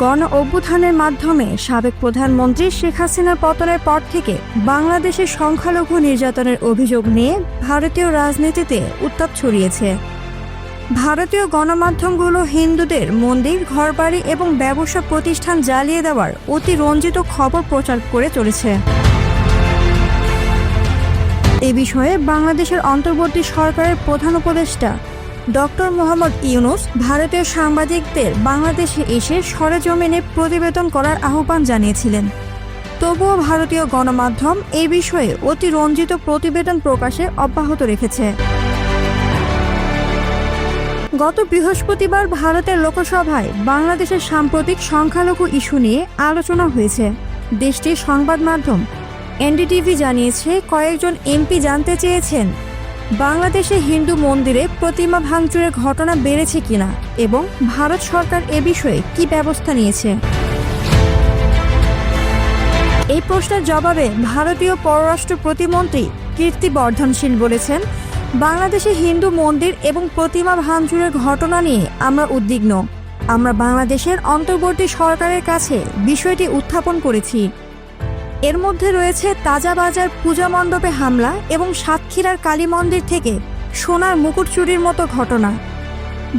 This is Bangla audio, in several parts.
গণ অভ্যুত্থানের মাধ্যমে সাবেক প্রধানমন্ত্রী শেখ হাসিনার পতনের পর থেকে বাংলাদেশের সংখ্যালঘু নির্যাতনের অভিযোগ নিয়ে ভারতীয় রাজনীতিতে উত্তাপ ছড়িয়েছে। ভারতীয় গণমাধ্যমগুলো হিন্দুদের মন্দির, ঘরবাড়ি এবং ব্যবসা প্রতিষ্ঠান জ্বালিয়ে দেওয়ার অতি রঞ্জিত খবর প্রচার করে চলেছে। এ বিষয়ে বাংলাদেশের অন্তর্বর্তী সরকারের প্রধান উপদেষ্টা ডক্টর মোহাম্মদ ইউনুস ভারতীয় সাংবাদিকদের বাংলাদেশে এসে সরেজমিনে প্রতিবেদন করার আহ্বান জানিয়েছিলেন। তবুও ভারতীয় গণমাধ্যম এই বিষয়ে অতি রঞ্জিত প্রতিবেদন প্রকাশে অব্যাহত রেখেছে। গত বৃহস্পতিবার ভারতের লোকসভায় বাংলাদেশের সাম্প্রতিক সংখ্যালঘু ইস্যু নিয়ে আলোচনা হয়েছে। দেশটির সংবাদ মাধ্যম এনডিটিভি জানিয়েছে, কয়েকজন এমপি জানতে চেয়েছেন বাংলাদেশে হিন্দু মন্দিরে প্রতিমা ভাঙচুরের ঘটনা বেড়েছে কিনা এবং ভারত সরকার এ বিষয়ে কি ব্যবস্থা নিয়েছে? এই প্রশ্নের জবাবে ভারতীয় পররাষ্ট্র প্রতিমন্ত্রী কীর্তি বর্ধনশীল বলেছেন, বাংলাদেশে হিন্দু মন্দির এবং প্রতিমা ভাঙচুরের ঘটনা নিয়ে আমরা উদ্বিগ্ন। আমরা বাংলাদেশের অন্তর্বর্তী সরকারের কাছে বিষয়টি উত্থাপন করেছি। এর মধ্যে রয়েছে তাজা বাজার পূজা মণ্ডপে হামলা এবং সাতক্ষীরার কালী মন্দির থেকে সোনার মুকুট চুরির মতো ঘটনা।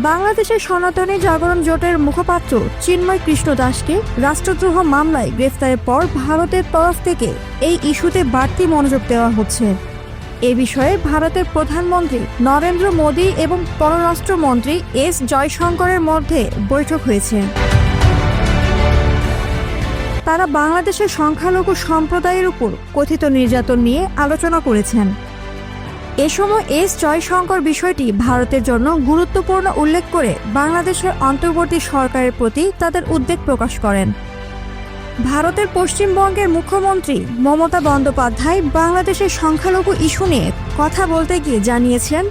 বাংলাদেশের সনাতনী জাগরণ জোটের মুখপাত্র চিন্ময় কৃষ্ণ দাসকে রাষ্ট্রদ্রোহ মামলায় গ্রেফতারের পর ভারতের তরফ থেকে এই ইস্যুতে বাড়তি মনোযোগ দেওয়া হচ্ছে। এ বিষয়ে ভারতের প্রধানমন্ত্রী নরেন্দ্র মোদী এবং পররাষ্ট্রমন্ত্রী এস জয়শঙ্করের মধ্যে বৈঠক হয়েছে। তারা বাংলাদেশের সংখ্যালঘু সম্প্রদায়ের উপর কথিত নির্যাতন নিয়ে আলোচনা করেছেন। এ সময় এস জয়শঙ্কর বিষয়টি ভারতের জন্য গুরুত্বপূর্ণ উল্লেখ করে বাংলাদেশের অন্তর্বর্তী সরকারের প্রতি তাদের উদ্বেগ প্রকাশ করেন। ভারতের পশ্চিমবঙ্গের মুখ্যমন্ত্রী মমতা বন্দ্যোপাধ্যায় বাংলাদেশের সংখ্যালঘু ইস্যু নিয়ে কথা বলতে গিয়ে জানিয়েছেন,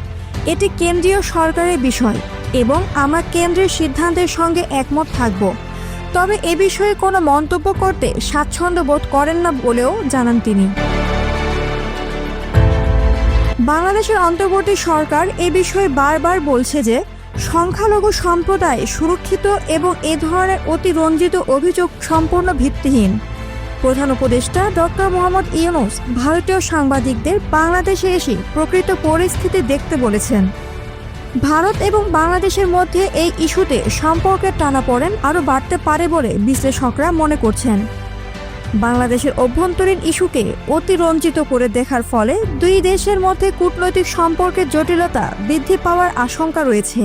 এটি কেন্দ্রীয় সরকারের বিষয় এবং আমরা কেন্দ্রের সিদ্ধান্তের সঙ্গে একমত থাকব। তবে এ বিষয়ে কোনো মন্তব্য করতে স্বাচ্ছন্দ্য বোধ করেন না বলেও জানান তিনি। বাংলাদেশের অন্তর্বর্তী সরকার এ বিষয়ে বারবার বলছে যে, সংখ্যালঘু সম্প্রদায় সুরক্ষিত এবং এ ধরনের অতি রঞ্জিত অভিযোগ সম্পূর্ণ ভিত্তিহীন। প্রধান উপদেষ্টা ডক্টর মোহাম্মদ ইউনুস ভারতীয় সাংবাদিকদের বাংলাদেশে এসে প্রকৃত পরিস্থিতি দেখতে বলেছেন। ভারত এবং বাংলাদেশের মধ্যে এই ইস্যুতে সম্পর্কের টানাপড়েন আরও বাড়তে পারে বলে বিশ্লেষকরা মনে করছেন। বাংলাদেশের অভ্যন্তরীণ ইস্যুকে অতিরঞ্জিত করে দেখার ফলে দুই দেশের মধ্যে কূটনৈতিক সম্পর্কের জটিলতা বৃদ্ধি পাওয়ার আশঙ্কা রয়েছে।